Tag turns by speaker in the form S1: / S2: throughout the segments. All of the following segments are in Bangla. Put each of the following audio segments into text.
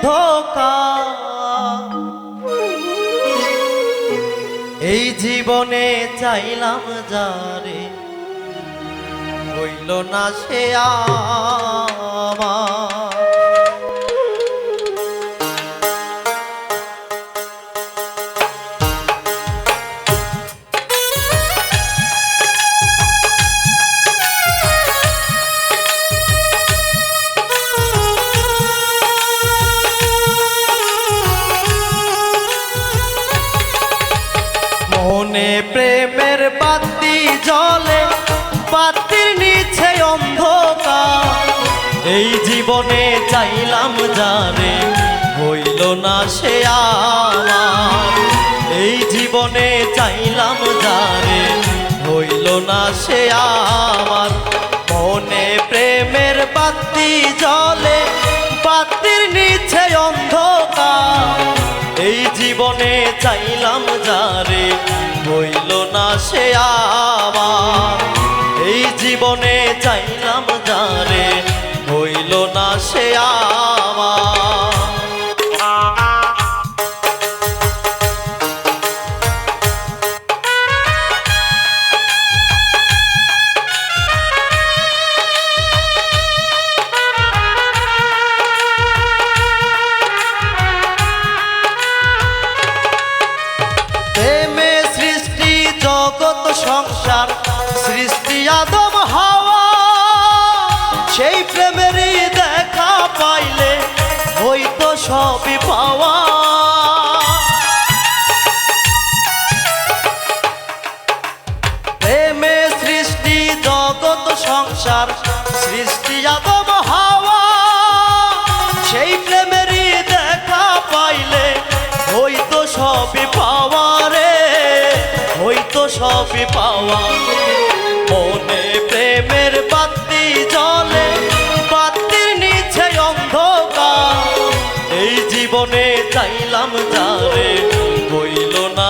S1: অন্ধকার। এই জীবনে চাইলাম যারে হইল না সে আমার। মনে প্রেমের বাতি জলে বাতির নিচে অন্ধকার। এই জীবনে চাইলাম যারে হইল না সে আমার। এই জীবনে চাইলাম যারে হইল না সে আমার। জীবনে চাইলাম যারে হইল না সে আমার সবই পাওয়া। প্রেমে সৃষ্টি, জগৎ, সংসার, সৃষ্টি, আদম, হাওয়া। সেই প্রেমেরই দেখা পাইলে হইতো সবই পাওয়া রে হইতো সবই পাওয়া।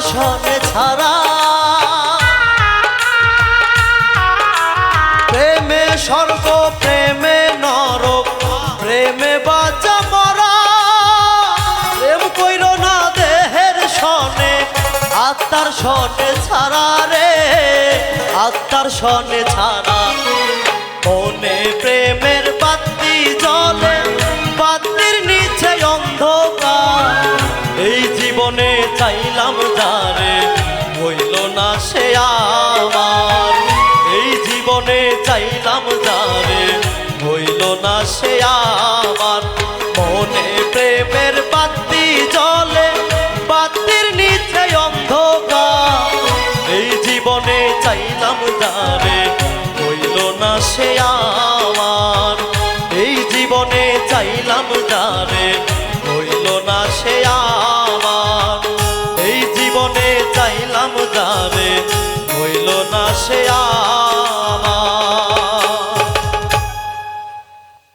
S1: সনে ছাড়া। প্রেমে স্বর্গ, প্রেমে নরক প্রেমে বাঁচা মরা। প্রেম কইর না দেহের সনে, আত্মার সনে ছাড়া রে। আত্মার সনে ছাড়া। মনে প্রেমের বাতি জলে বাতির নিচে অন্ধকার। এই জীবনে চাইলাম যারে হইল না সে আমার। চাইলাম যাবে হইল না সে আর